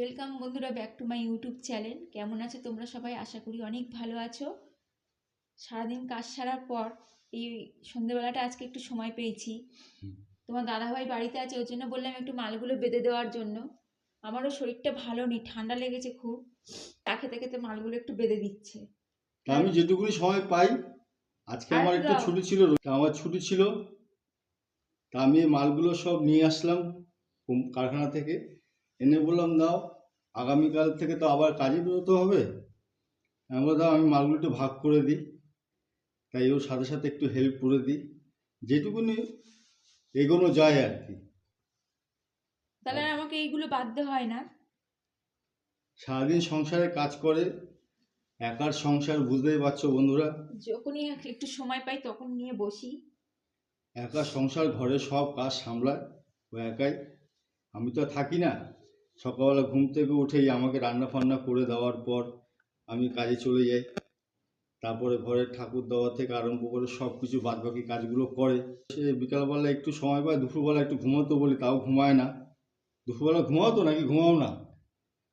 Welcome বন্ধুরা back to my YouTube channel কেমন আছো তোমরা সবাই? আশা করি অনেক ভালো আছো। সারাদিন কাজ সারার পর এই সন্ধেবেলাটা আজকে একটু সময় পেয়েছি। তোমার দাদাভাই বাড়িতে আছে ওর জন্য বললাম একটু মালগুলো বেঁধে দেওয়ার জন্য। আমারও শরীরটা ভালো নেই ঠান্ডা লেগেছে খুব। তা খেতে খেতে মালগুলো একটু বেঁধে দিচ্ছে। আমি যেটুকুনি সময় পাই আজকে আমার একটু ছুটি ছিল আমার ছুটি ছিল। তা আমি মালগুলো সব নিয়ে আসলাম কারখানা থেকে। এনে বললাম দাও আগামীকাল থেকে তো আবার কাজে বেরোতে হবে। আমি বললাম দাও আমি মালগুলো একটু ভাগ করে দিই তাই ওর সাথে সাথে একটু হেল্প করে দিই। যেটুকুনি এগোনো যায় আর কি। তাহলে আমাকে এইগুলো বাধ্য হয় না? সারাদিন সংসারে কাজ করে একার সংসার বুঝতেই পারছ বন্ধুরা। যখনই একটু সময় পাই তখন নিয়ে বসি। একা সংসার ঘরে সব কাজ সামলায় ও একাই। আমি তো থাকি না। সকালবেলা ঘুম থেকে উঠেই আমাকে রান্না ফান্না করে দেওয়ার পর আমি কাজে চলে যাই। তারপরে ঘরের ঠাকুর দেওয়া থেকে আরম্ভ করে সব কিছু বাদবাকি কাজগুলো করে। সে বিকালবেলা একটু সময় পায় দুপুরবেলা একটু ঘুমোতো বলি তাও ঘুমায় না। দুপুরবেলা ঘুমাও তো নাকি? ঘুমাও না।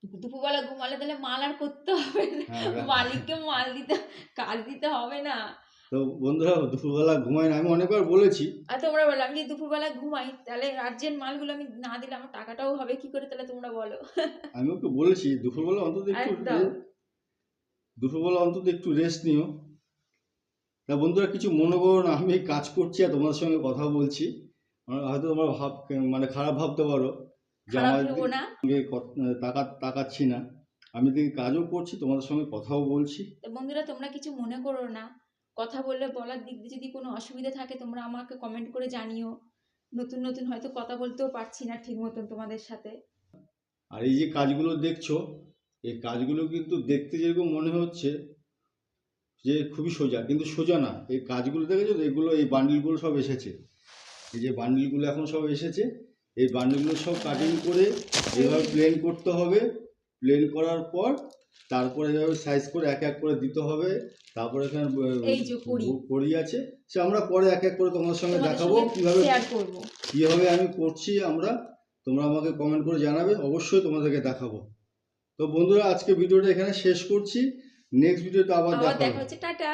দুপুরবেলা ঘুমালে তাহলে মাল আর করতে হবে না। হ্যাঁ। মালিককে মাল দিতে কাজ দিতে হবে না। তো বন্ধুরা দুপুরবেলা ঘুমায় না আমি অনেকবার বলেছি। আর তোমরা বলো আমি দুপুরবেলা ঘুমাই তাহলে আর্জেন্ট মালগুলো আমি না দিলে আমার টাকাটাও হবে কি করে তাহলে তোমরা বলো। আমি ওকে বলেছি দুপুরবেলা অন্তত একটু দুপুরবেলা অন্তত একটু রেস্ট নিও। তা বন্ধুরা কিছু মনে করো না আমি কাজ করছি আর তোমাদের সঙ্গে কথা বলছি। হয়তো তোমরা ভাব মানে খারাপ ভাবতে পারো যে আমার না। সঙ্গে ক- তাকাচ্ছি না। আমি দিকে কাজও করছি তোমাদের সঙ্গে কথাও বলছি। বন্ধুরা তোমরা কিছু মনে করো না কথা বললে বলার দিক দিয়ে যদি কোনো অসুবিধা থাকে, তোমরা আমাকে কমেন্ট করে জানিও। নতুন নতুন হয়তো কথা বলতেও পারছি না ঠিক মতন তোমাদের সাথে। আর এই যে কাজগুলো দেখছ, এই কাজগুলো কিন্তু দেখতে যেরকম মনে হচ্ছে যে খুবই সোজা, কিন্তু সোজা না। এই কাজগুলো দেখেছ এগুলো, এই বান্ডিলগুলো সব এসেছে। এই যে বান্ডিলগুলো এখন সব এসেছে, এই বান্ডিলগুলো সব কাটিং করে এইভাবে প্লেন করতে হবে। প্লেন করার পর তারপরে এভাবে সাইজ করে এক এক করে দিতে হবে। তারপরে এখানে এই যে কড়ি। আছে। সে আমরা পরে এক এক করে তোমাদের সঙ্গে দেখাবো কীভাবে কীভাবে আমি করছি আমরা। তোমরা আমাকে কমেন্ট করে জানাবে। অবশ্যই তোমাদেরকে দেখাবো। তো বন্ধুরা আজকে ভিডিওটা এখানে শেষ করছি। নেক্সট ভিডিওতে আবার আবার দেখা হচ্ছে। টাটা।